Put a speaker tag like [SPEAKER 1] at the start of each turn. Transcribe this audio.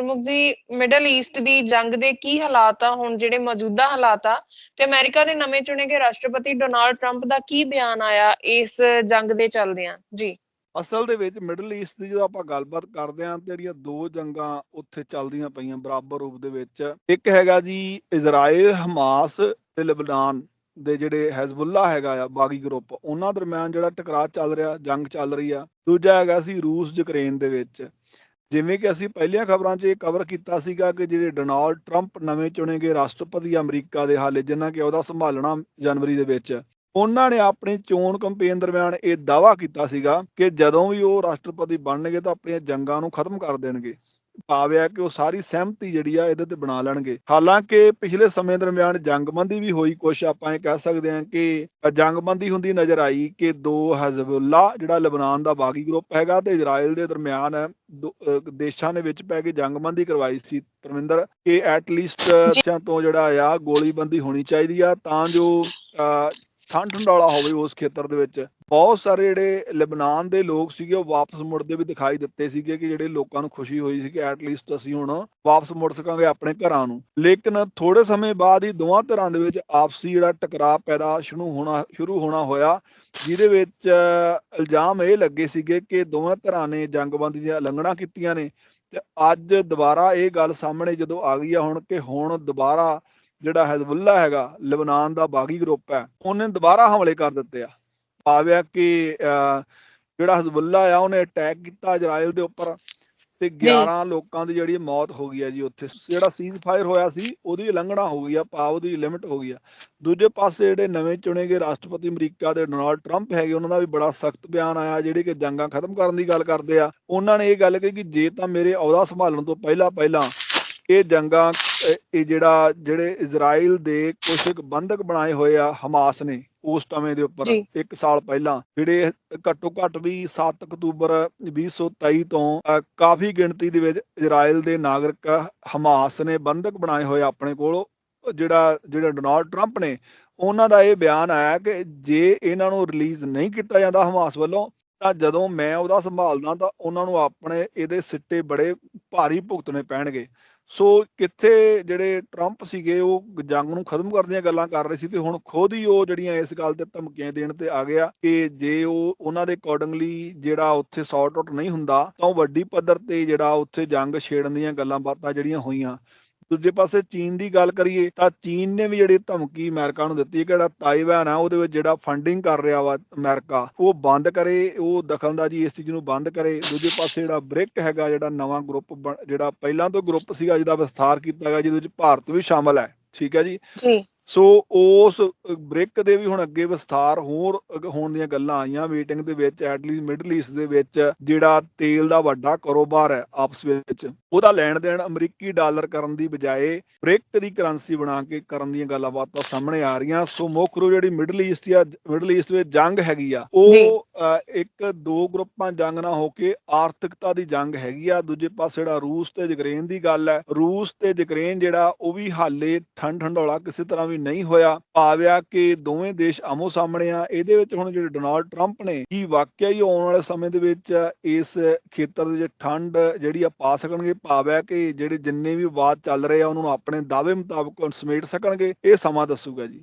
[SPEAKER 1] ਮੁਖ ਜੀ middle East ਦੀ ਜੰਗ ਦੇ ਕੀ ਹਾਲਾਤ ਆ? ਹੁਣ ਜਿਹੜੇ ਮੌਜੂਦਾ ਹਾਲਾਤ ਆ, ਤੇ ਅਮਰੀਕਾ ਦੇ ਨਵੇਂ ਚੁਣੇ ਗਏ ਰਾਸ਼ਟਰਪਤੀ ਡੋਨਾਲਡ ਟਰੰਪ ਦਾ ਕੀ ਬਿਆਨ ਆਇਆ ਇਸ ਜੰਗ ਦੇ ਚੱਲਦਿਆਂ? ਜੀ।
[SPEAKER 2] ਅਸਲ ਦੇ ਵਿੱਚ ਮਿਡਲ ਈਸਟ ਦੀ ਜਦੋਂ ਆਪਾਂ ਗੱਲਬਾਤ ਕਰਦੇ ਆਂ ਜਿਹੜੀਆਂ ਦੋ ਜੰਗਾਂ ਉੱਥੇ ਚੱਲਦੀਆਂ ਪਈਆਂ ਬਰਾਬਰ ਰੂਪ ਦੇ ਵਿੱਚ, ਇੱਕ ਹੈਗਾ ਜੀ ਇਜ਼ਰਾਈਲ, ਹਮਾਸ ਤੇ ਲਬਨਾਨ ਦੇ ਜਿਹੜੇ ਹੈਜ਼ਬੁੱਲਾ ਹੈਗਾ ਆ, ਬਾਗੀ ਗਰੁੱਪ, ਉਹਨਾਂ ਦਰਮਿਆਨ ਜਿਹੜਾ ਟਕਰਾਅ ਚੱਲ ਰਿਹਾ, ਜੰਗ ਚੱਲ ਰਹੀ ਆ। ਦੂਜਾ ਹੈਗਾ ਸੀ ਰੂਸ ਯੂਕਰੇਨ ਦੇ ਵਿੱਚ। ਜਿਵੇਂ ਕਿ ਅਸੀਂ ਪਹਿਲੀਆਂ ਖਬਰਾਂ 'ਚ ਇਹ ਕਵਰ ਕੀਤਾ ਸੀਗਾ ਕਿ ਜਿਹੜੇ ਡੋਨਾਲਡ ਟਰੰਪ ਨਵੇਂ ਚੁਣੇ ਗਏ ਰਾਸ਼ਟਰਪਤੀ ਅਮਰੀਕਾ ਦੇ ਹਾਲੇ, ਜਿਨ੍ਹਾਂ ਕਿ ਉਹਦਾ ਸੰਭਾਲਣਾ ਜਨਵਰੀ ਦੇ ਵਿੱਚ, ਉਹਨਾਂ ਨੇ ਆਪਣੀ ਚੋਣ ਕੈਂਪੇਨ ਦਰਮਿਆਨ ਇਹ ਦਾਅਵਾ ਕੀਤਾ ਸੀਗਾ ਕਿ ਜਦੋਂ ਵੀ ਉਹ ਰਾਸ਼ਟਰਪਤੀ ਬਣਨਗੇ ਤਾਂ ਆਪਣੀਆਂ ਜੰਗਾਂ ਨੂੰ ਖਤਮ ਕਰ ਦੇਣਗੇ। ਭਾਵਿਆ ਕਿ ਉਹ ਸਾਰੀ ਸਹਿਮਤੀ ਜਿਹੜੀ ਆ ਇਹਦੇ ਤੇ ਬਣਾ ਲੈਣਗੇ। ਹਾਲਾਂਕਿ ਪਿਛਲੇ ਸਮੇਂ ਦਰਮਿਆਨ ਜੰਗਬੰਦੀ ਵੀ ਹੋਈ ਕੁਛ ਆਪਾਂ ਇਹ ਕਹਿ ਸਕਦੇ ਹਾਂ ਕਿ ਜੰਗਬੰਦੀ ਹੁੰਦੀ ਨਜ਼ਰ ਆਈ ਕਿ ਦੋ ਹਜ਼ਬੁੱਲਾ ਜਿਹੜਾ ਲਬਨਾਨ ਦਾ ਬਾਗੀ ਗਰੁੱਪ ਹੈਗਾ ਤੇ ਇਜ਼ਰਾਈਲ ਦੇ ਦਰਮਿਆਨ ਦੇਸ਼ਾਂ ਦੇ ਵਿੱਚ ਪੈ ਕੇ ਜੰਗਬੰਦੀ ਕਰਵਾਈ ਸੀ। ਪਰਮਿੰਦਰ ਕਿ ਐਟ ਲੀਸਟ ਤੋਂ ਜਿਹੜਾ ਆ ਗੋਲੀਬੰਦੀ ਹੋਣੀ ਚਾਹੀਦੀ ਆ ਤਾਂ ਜੋ ਠੰਡ ਠੰਡਾਲਾ ਹੋਵੇ ਉਸ ਖੇਤਰ ਦੇ ਵਿੱਚ। ਬਹੁਤ ਸਾਰੇ ਜਿਹੜੇ ਲਿਬਨਾਨ ਦੇ ਲੋਕ ਸੀਗੇ, ਉਹ ਵਾਪਸ ਮੁੜਦੇ ਵੀ ਦਿਖਾਈ ਦਿੱਤੇ ਸੀਗੇ ਕਿ ਜਿਹੜੇ ਲੋਕਾਂ ਨੂੰ ਖੁਸ਼ੀ ਹੋਈ ਸੀ ਕਿ ਐਟ ਲੀਸਟ ਅਸੀਂ ਹੁਣ ਵਾਪਸ ਮੁੜ ਸਕਾਂਗੇ ਆਪਣੇ ਘਰਾਂ ਨੂੰ। ਲੇਕਿਨ ਥੋੜੇ ਸਮੇਂ ਬਾਅਦ ਹੀ ਦੋਵਾਂ ਧਿਰਾਂ ਦੇ ਵਿੱਚ ਆਪਸੀ ਜਿਹੜਾ ਟਕਰਾਅ ਪੈਦਾ ਸ਼ੁਰੂ ਹੋਣਾ ਸ਼ੁਰੂ ਹੋਣਾ ਹੋਇਆ, ਜਿਹਦੇ ਵਿੱਚ ਇਲਜ਼ਾਮ ਇਹ ਲੱਗੇ ਸੀਗੇ ਕਿ ਦੋਵਾਂ ਧਿਰਾਂ ਨੇ ਜੰਗਬੰਦੀ ਦੀਆਂ ਉਲੰਘਣਾ ਕੀਤੀਆਂ ਨੇ। ਤੇ ਅੱਜ ਦੁਬਾਰਾ ਇਹ ਗੱਲ ਸਾਹਮਣੇ ਜਦੋਂ ਆ ਗਈ ਆ ਹੁਣ ਕਿ ਹੁਣ ਦੁਬਾਰਾ ਜਿਹੜਾ ਹਿਜ਼ਬੁੱਲਾ ਹੈਗਾ ਲਿਬਨਾਨ ਦਾ ਬਾਗੀ ਗਰੁੱਪ ਹੈ ਉਹਨੇ ਦੁਬਾਰਾ ਹਮਲੇ ਕਰ ਦਿੱਤੇ ਆ। ਭਾਵਿਆ ਕਿ ਜਿਹੜਾ ਹਿਜ਼ਬੁੱਲਾ ਆ ਉਹਨੇ ਅਟੈਕ ਕੀਤਾ ਇਜ਼ਰਾਈਲ ਦੇ ਉੱਪਰ ਤੇ 11 ਲੋਕਾਂ ਦੀ ਜਿਹੜੀ ਮੌਤ ਹੋ ਗਈ ਆ ਜੀ ਉੱਥੇ। ਜਿਹੜਾ ਸੀਜ਼ ਫਾਇਰ ਹੋਇਆ ਸੀ ਉਹਦੀ ਉਲੰਘਣਾ ਹੋ ਗਈ ਆ ਪਾਵ ਦੀ ਲਿਮਿਟ ਹੋ ਗਈ ਆ। ਦੂਜੇ ਪਾਸੇ ਜਿਹੜੇ ਨਵੇਂ ਚੁਣੇ ਗਏ ਰਾਸ਼ਟਰਪਤੀ ਅਮਰੀਕਾ ਦੇ ਡੋਨਾਲਡ ਟਰੰਪ ਹੈਗੇ ਉਹਨਾਂ ਦਾ ਵੀ ਬੜਾ ਸਖਤ ਬਿਆਨ ਆਇਆ ਜਿਹੜੇ ਕਿ ਜੰਗਾਂ ਖਤਮ ਕਰਨ ਦੀ ਗੱਲ ਕਰਦੇ ਆ। ਉਹਨਾਂ ਨੇ ਇਹ ਗੱਲ ਕਹੀ ਕਿ ਜੇ ਤਾਂ ਮੇਰੇ ਅਹੁਦਾ ਸੰਭਾਲਣ ਤੋਂ ਪਹਿਲਾਂ ਪਹਿਲਾਂ ਇਹ ਜੰਗਾਂ ਇਹ ਜਿਹੜਾ ਜਿਹੜੇ ਇਜ਼ਰਾਈਲ ਦੇ ਕੁਝ ਬੰਧਕ ਬਣਾਏ ਹੋਏ ਆ ਹਮਾਸ ਨੇ ਉਸ ਸਮੇਂ ਦੇ ਉੱਪਰ
[SPEAKER 1] ਜੀ।
[SPEAKER 2] ਇੱਕ ਸਾਲ ਪਹਿਲਾਂ ਜਿਹੜੇ ਘੱਟੋ ਘੱਟ ਵੀ 7 ਅਕਤੂਬਰ 2023 ਤੋਂ ਕਾਫੀ ਗਿਣਤੀ ਦੇ ਵਿੱਚ ਇਜ਼ਰਾਈਲ ਦੇ ਨਾਗਰਿਕ ਹਮਾਸ ਨੇ ਬੰਧਕ ਬਣਾਏ ਹੋਏ ਆਪਣੇ ਕੋਲ ਜਿਹੜਾ ਜਿਹੜਾ ਡੋਨਾਲਡ ਟਰੰਪ ਨੇ ਉਹਨਾਂ ਦਾ ਇਹ ਬਿਆਨ ਆਇਆ ਕਿ ਜੇ ਇਹਨਾਂ ਨੂੰ ਰਿਲੀਜ਼ ਨਹੀਂ ਕੀਤਾ ਜਾਂਦਾ ਹਮਾਸ ਵੱਲੋਂ ਤਾਂ ਜਦੋਂ ਮੈਂ ਉਹਦਾ ਸੰਭਾਲਦਾ ਤਾਂ ਉਹਨਾਂ ਨੂੰ ਆਪਣੇ ਇਹਦੇ ਸਿੱਟੇ ਬੜੇ ਭਾਰੀ ਭੁਗਤਣੇ ਪੈਣਗੇ ਸੋ ਕਿੱਥੇ ਜਿਹੜੇ ਟਰੰਪ ਸੀਗੇ, ਉਹ ਜੰਗ ਨੂੰ ਖਤਮ ਕਰਨ ਦੀਆਂ ਗੱਲਾਂ ਕਰ ਰਹੇ ਸੀ ਤੇ ਹੁਣ ਖੁਦ ਹੀ ਉਹ ਜਿਹੜੀਆਂ ਇਸ ਗੱਲ ਤੇ ਧਮਕੀਆਂ ਦੇਣ ਤੇ ਆ ਗਿਆ ਕਿ ਜੇ ਉਹ ਉਹਨਾਂ ਦੇ ਅਕੋਰਡਿੰਗਲੀ ਜਿਹੜਾ ਉੱਥੇ ਸੌਟ ਆਊਟ ਨਹੀਂ ਹੁੰਦਾ, ਤਾਂ ਉਹ ਵੱਡੀ ਪੱਧਰ ਤੇ ਜਿਹੜਾ ਉੱਥੇ ਜੰਗ ਛੇੜਨ ਦੀਆਂ ਗੱਲਾਂ ਬਾਤਾਂ ਜਿਹੜੀਆਂ ਹੋਈਆਂ ਦੂਜੇ ਪਾਸੇ ਚੀਨ ਦੀ ਗੱਲ ਕਰੀਏ ਤਾਂ ਚੀਨ ਨੇ ਵੀ ਜਿਹੜੀ ਧਮਕੀ ਅਮਰੀਕਾ ਨੂੰ ਦਿੱਤੀ ਹੈ ਕਿ ਜਿਹੜਾ ਤਾਈਵਾਨ ਆ, ਉਹਦੇ ਵਿੱਚ ਜਿਹੜਾ ਫੰਡਿੰਗ ਕਰ ਰਿਹਾ ਵਾ ਅਮਰੀਕਾ, ਉਹ ਬੰਦ ਕਰੇ, ਉਹ ਦਖਲਅੰਦਾਜ਼ੀ ਇਸ ਚੀਜ਼ ਨੂੰ ਬੰਦ ਕਰੇ। ਦੂਜੇ ਪਾਸੇ ਜਿਹੜਾ ਬ੍ਰਿਕ ਹੈਗਾ, ਜਿਹੜਾ ਨਵਾਂ ਗਰੁੱਪ ਜਿਹੜਾ ਪਹਿਲਾਂ ਤੋਂ ਗਰੁੱਪ ਸੀਗਾ, ਜਿਹਦਾ ਵਿਸਥਾਰ ਕੀਤਾ ਗਿਆ, ਜਿਹਦੇ ਵਿੱਚ ਭਾਰਤ ਵੀ ਸ਼ਾਮਲ ਹੈ। ਠੀਕ ਹੈ ਜੀ?
[SPEAKER 1] ਜੀ।
[SPEAKER 2] ਸੋ ਉਸ ਬ੍ਰਿਕ ਦੇ ਵੀ ਹੁਣ ਅੱਗੇ ਵਿਸਥਾਰ ਹੋਰ ਹੋਣ ਦੀਆਂ ਗੱਲਾਂ ਆਈਆਂ। ਮੀਟਿੰਗ ਦੇ ਵਿੱਚ ਐਟਲੀਸਟ ਮਿਡਲ ਈਸਟ ਦੇ ਵਿੱਚ ਜਿਹੜਾ ਤੇਲ ਦਾ ਵੱਡਾ ਕਾਰੋਬਾਰ ਹੈ ਆਪਸ ਵਿੱਚ ਉਹਦਾ ਲੈਣ ਦੇਣ ਅਮਰੀਕੀ ਡਾਲਰ ਕਰਨ ਦੀ ਬਜਾਏ ਬ੍ਰਿਕ ਦੀ ਕਰੰਸੀ ਬਣਾ ਕੇ ਕਰਨ ਦੀਆਂ ਗੱਲਾਂ ਬਾਤਾਂ ਸਾਹਮਣੇ ਆ ਰਹੀਆਂ। ਸੋ ਮੁੱਖ ਰੂਪ ਜਿਹੜੀ ਮਿਡਲ ਈਸਟ ਆ ਮਿਡਲ ਈਸਟ ਵਿੱਚ ਜੰਗ ਹੈਗੀ ਆ
[SPEAKER 1] ਜੀ।
[SPEAKER 2] ਉਹ ਇੱਕ ਦੋ ਗਰੁੱਪਾਂ ਜੰਗ ਨਾ ਹੋ ਕੇ ਆਰਥਿਕਤਾ ਦੀ ਜੰਗ ਹੈਗੀ ਆ। ਦੂਜੇ ਪਾਸੇ ਜਿਹੜਾ ਰੂਸ ਤੇ ਯੂਕਰੇਨ ਦੀ ਗੱਲ ਹੈ ਰੂਸ ਤੇ ਯੂਕਰੇਨ ਜਿਹੜਾ ਉਹ ਵੀ ਹਾਲੇ ਠੰਡ ਠੰਡੋਲਾ ਕਿਸੇ ਤਰ੍ਹਾਂ ਵੀ ਨਹੀਂ ਹੋਇਆ ਭਾਵਿਆ ਕਿ ਦੋਵੇਂ ਦੇਸ਼ ਆਮੋ ਸਾਹਮਣੇ ਆ, ਇਹਦੇ ਵਿੱਚ ਹੁਣ ਜਿਹੜੇ ਡੋਨਾਲਡ ਟਰੰਪ ਨੇ, ਕੀ ਵਾਕਿਆ ਹੀ ਆਉਣ ਵਾਲੇ ਸਮੇਂ ਦੇ ਵਿੱਚ ਇਸ ਖੇਤਰ ਦੇ ਵਿੱਚ ਠੰਡ ਜਿਹੜੀ ਆ ਪਾ ਸਕਣਗੇ ਭਾਵਿਆ ਕਿ ਜਿਹੜੇ ਜਿੰਨੇ ਵੀ ਵਾਦ ਚੱਲ ਰਹੇ ਆ, ਉਹਨਾਂ ਨੂੰ ਆਪਣੇ ਦਾਅਵੇ ਮੁਤਾਬਕ ਸਮੇਟ ਸਕਣਗੇ, ਇਹ ਸਮਾਂ ਦੱਸੂਗਾ ਜੀ।